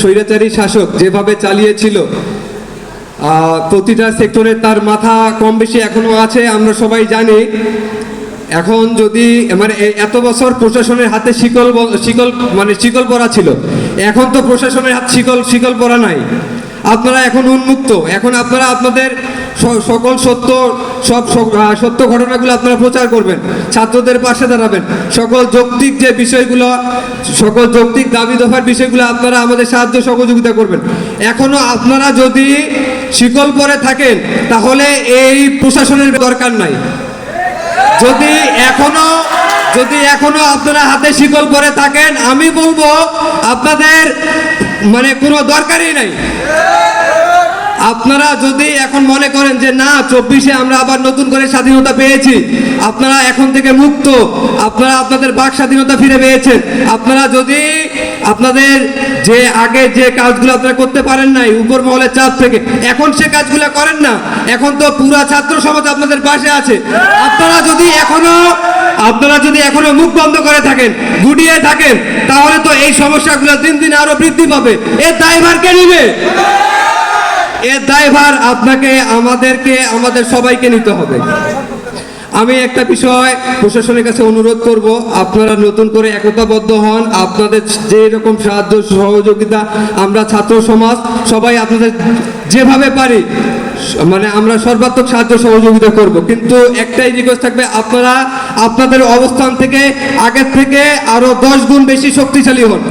স্বৈরাচারী শাসক যেভাবে চালিয়েছিল প্রতিটা সেক্টরে তার মাথা কম বেশি এখনও আছে, আমরা সবাই জানি। এখন যদি মানে এত বছর প্রশাসনের হাতে শিকল শিকল মানে শিকল পরা ছিল, এখন তো প্রশাসনের হাত শিকল শিকল পরা নাই। আপনারা এখন উন্মুক্ত। এখন আপনারা আপনাদের সকল সত্য, সব সত্য ঘটনাগুলো আপনারা প্রচার করবেন, ছাত্রদের পাশে দাঁড়াবেন। সকল যৌক্তিক যে বিষয়গুলো, সকল যৌক্তিক দাবি দফার বিষয়গুলো আপনারা আমাদের সাহায্য সহযোগিতা করবেন। এখনও আপনারা যদি শিকল পরে থাকেন, তাহলে এই প্রশাসনের দরকার নাই। যদি এখনও যদি এখনও আপনারা হাতে শিকল পরে থাকেন, আমি বলব, আপনাদের মানে কোনো দরকারই নাই। আপনারা যদি এখন মনে করেন যে না, চব্বিশে আমরা আবার নতুন করে স্বাধীনতা পেয়েছি, আপনারা এখন থেকে মুক্ত, আপনারা আপনাদের বাক স্বাধীনতা ফিরে পেয়েছেন, আপনারা যদি আপনাদের যে আগে যে কাজগুলো আপনারা করতে পারেন নাই, উপর মহলের চাপ থেকে, এখন সে কাজগুলো করেন না, এখন তো পুরা ছাত্র সমাজ আপনাদের পাশে আছে। আপনারা আপনারা যদি এখনও মুখ বন্ধ করে থাকেন, গুটিয়ে থাকেন, তাহলে তো এই সমস্যাগুলো দিন দিন আরও বৃদ্ধি পাবে। এর দায়ভার কে নিবে? এর দায়ভার আপনাকে, আমাদেরকে, আমাদের সবাইকে নিতে হবে। আমি একটা বিষয় প্রশাসনের কাছে অনুরোধ করব, আপনারা নতুন করে একতাবদ্ধ হন, আপনাদের যে রকম সাহায্য সহযোগিতা, আমরা ছাত্র সমাজ, সবাই আপনাদের যেভাবে পারি মানে আমরা সর্বাত্মক সাহায্য সহযোগিতা করব। কিন্তু একটাই রিকোয়েস্ট থাকবে, আপনারা আপনাদের অবস্থান থেকে, আগের থেকে আরও দশ গুণ বেশি শক্তিশালী হন।